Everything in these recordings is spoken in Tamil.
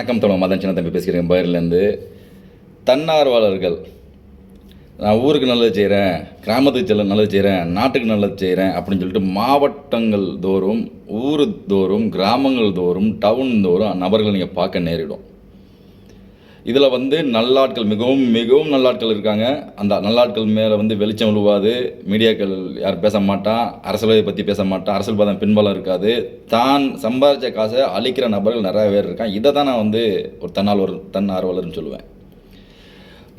வணக்கம் தோழர் மதன் சின்ன தம்பி பேசுகிறேன் பயிர்லேருந்து. தன்னார்வலர்கள் நான் ஊருக்கு நல்லது செய்கிறேன் கிராமத்துக்கு செல்ல நல்லது செய்கிறேன் நாட்டுக்கு நல்லது செய்கிறேன் அப்படின்னு சொல்லிட்டு மாவட்டங்கள் தோறும் ஊர் தோறும் கிராமங்கள் தோறும் டவுன் தோறும் நபர்கள் நீங்கள் பார்க்க நேரிடும். இதில் வந்து நல்லாட்கள் மிகவும் மிகவும் நல்லாட்கள் இருக்காங்க. அந்த நல்லாட்கள் மேலே வந்து வெளிச்சம் விழுவாது மீடியாக்கள் யாரும் பேச மாட்டான் அரசியலை பற்றி பேச மாட்டான் அரசியல் பாதம் பின்பலம் இருக்காது. தான் சம்பாதிச்ச காசை அழிக்கிற நபர்கள் நிறைய பேர் இருக்கான் இதை தான் நான் வந்து ஒரு தன்னார்வலர் தன்னார்வலர்னு சொல்லுவேன்.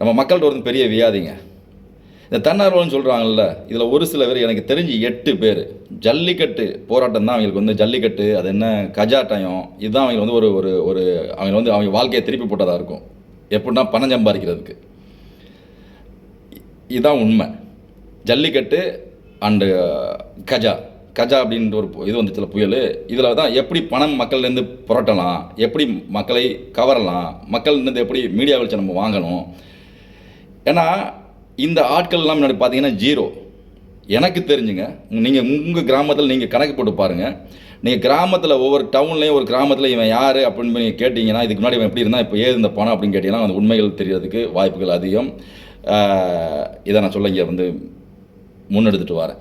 நம்ம மக்கள்கிட்ட ஒரு பெரிய வியாதிங்க. இந்த தன்னார்வலன்னு சொல்கிறாங்கல்ல இதில் ஒரு சில பேர் எனக்கு தெரிஞ்சு எட்டு பேர். ஜல்லிக்கட்டு போராட்டம் தான் அவங்களுக்கு வந்து ஜல்லிக்கட்டு அது என்ன கஜாட்டயம் இதுதான் அவங்களுக்கு வந்து ஒரு ஒரு ஒரு அவங்க வந்து அவங்க வாழ்க்கையை திருப்பி போட்டதாக இருக்கும். எப்படின்னா பணம் சம்பாதிக்கிறதுக்கு. இதுதான் உண்மை. ஜல்லிக்கட்டு அண்டு கஜா. கஜா அப்படின்ற ஒரு இது இது வந்துச்சுல புயல். இதில் தான் எப்படி பணம் மக்கள்லேருந்து புரட்டலாம் எப்படி மக்களை கவரலாம் மக்கள்லேருந்து எப்படி மீடியா வெளிச்சம் நம்ம வாங்கணும். ஏன்னா இந்த ஆட்கள்லாம் முன்னாடி பார்த்தீங்கன்னா ஜீரோ. எனக்கு தெரிஞ்சுங்க நீங்கள் உங்கள் கிராமத்தில் நீங்கள் கணக்கு போட்டு பாருங்கள் நீங்கள் கிராமத்தில் ஒவ்வொரு டவுன்லேயும் ஒரு கிராமத்தில் இவன் யார் அப்படின்னு நீங்கள் கேட்டிங்கன்னா இதுக்கு முன்னாடி இவன் எப்படி இருந்தால் இப்போ ஏது இந்த பணம் அப்படின்னு கேட்டிங்கன்னா அந்த உண்மைகள் தெரியறதுக்கு வாய்ப்புகள் அதிகம். இதை நான் சொல்ல இங்கே வந்து முன்னெடுத்துட்டு வரேன்.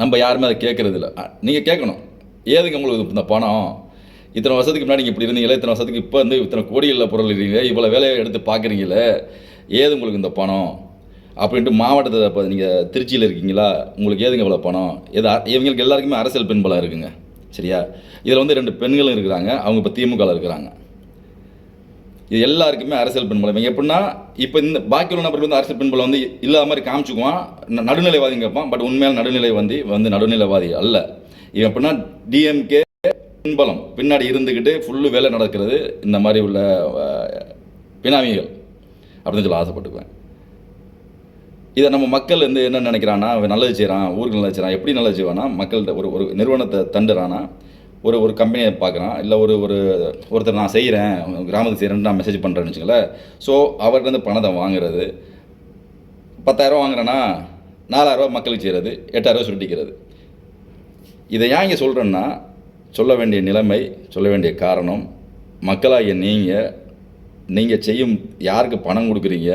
நம்ம யாருமே அதை கேட்குறது இல்லை. நீங்கள் கேட்கணும். ஏதுங்க உங்களுக்கு இந்த பணம்? இத்தனை வருஷத்துக்கு முன்னாடி நீங்கள் இப்படி இருந்தீங்களே இத்தனை வருஷத்துக்கு இப்போ வந்து இத்தனை கோடிகளில் பொருள் இருக்கீங்களே இவ்வளோ வேலையை எடுத்து பார்க்குறீங்களே ஏது உங்களுக்கு இந்த பணம்? அப்படின்ட்டு மாவட்டத்தில் இப்போ நீங்கள் திருச்சியில் இருக்கீங்களா? உங்களுக்கு ஏதுங்க இவ்வளோ பணம்? எது இவங்களுக்கு எல்லாருக்குமே அரசியல் பின்பலம் இருக்குங்க. சரியா? இதில் வந்து ரெண்டு பெண்களும் இருக்கிறாங்க. அவங்க இப்போ திமுகவில் இருக்கிறாங்க. இது எல்லாருக்குமே அரசியல் பின்பலம் இவங்க எப்படின்னா இப்போ இந்த பாக்கி உள்ள நபர்கள் வந்து அரசியல் பின்பலம் வந்து இல்லாத மாதிரி காமிச்சுக்குவான். நடுநிலைவாதி நடுநிலைவாதிங்க கேட்பான் பட் உண்மையான நடுநிலை வந்து வந்து நடுநிலைவாதி அல்ல. இவன் எப்படின்னா டிஎம்கே பின்பலம் பின்னாடி இருந்துக்கிட்டு ஃபுல்லு வேலை நடக்கிறது இந்த மாதிரி உள்ள பினாமிகள். அப்படின்னு சொல்லி ஆசைப்பட்டுக்குவேன். இதை நம்ம மக்கள் வந்து என்ன நினைக்கிறான்னா அவன் நல்லது செய்கிறான் ஊருக்கு நல்லது செய்கிறான் எப்படி நல்லது செய்வானா மக்கள்கிட்ட ஒரு ஒரு நிறுவனத்தை தண்டுறானா ஒரு ஒரு கம்பெனியை பார்க்குறான் இல்லை ஒரு ஒரு ஒருத்தர் நான் செய்கிறேன் கிராமத்துக்கு செய்கிறேன்னு நான் மெசேஜ் பண்ணுறேன்னு வச்சுக்கல ஸோ அவர்கிட்ட பணத்தை வாங்குறது. பத்தாயிரம் வாங்குறேன்னா நாலாயிரரூவா மக்களுக்கு செய்கிறது எட்டாயிரரூவா சுருட்டிக்கிறது. இதை ஏன் இங்கே சொல்கிறேன்னா சொல்ல வேண்டிய நிலைமை சொல்ல வேண்டிய காரணம் மக்களாகிய நீங்கள் நீங்கள் செய்யும் யாருக்கு பணம் கொடுக்குறீங்க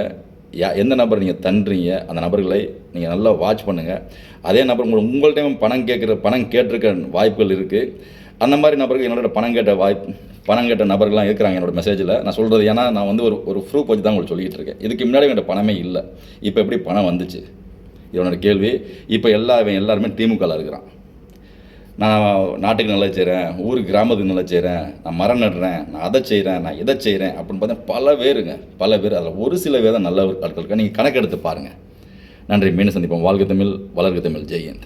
யா எந்த நபர் நீங்கள் தண்டுறீங்க அந்த நபர்களை நீங்கள் நல்லா வாட்ச் பண்ணுங்கள் அதே நபர் உங்களை உங்கள்கிட்டையும் பணம் கேட்குற பணம் கேட்டிருக்க வாய்ப்புகள் இருக்குது அந்த மாதிரி நபர்கள் என்னோட பணம் கேட்ட வாய்ப்பு பணம் கேட்ட நபர்கள்லாம் இருக்கிறாங்க என்னோடய மெசேஜில் நான் சொல்கிறது ஏன்னா நான் வந்து ஒரு ஒரு ப்ரூஃப் வச்சு தான் உங்களுக்கு சொல்லிகிட்டு இருக்கேன். இதுக்கு முன்னாடி என்கிட்ட பணமே இல்லை. இப்போ எப்படி பணம் வந்துச்சு? இவனோட கேள்வி. இப்போ எல்லா இவன் எல்லாருமே திமுகவில் இருக்கிறான். நான் நாட்டுக்கு நல்லா செய்கிறேன் ஊருக்கு கிராமத்துக்கு நல்லா செய்கிறேன் நான் மரம் நடுறேன் நான் அதை செய்கிறேன் நான் இதை செய்கிறேன் அப்படின்னு பார்த்தா பல பேருங்க பல பேர் அதில் ஒரு சில பேர் தான் நல்ல ஆட்களுக்கு நீங்கள் கணக்கெடுத்து பாருங்கள் நன்றி மீண்டும் சந்திப்போம். வாழ்க தமிழ் வளர்க தமிழ். ஜெயந்த்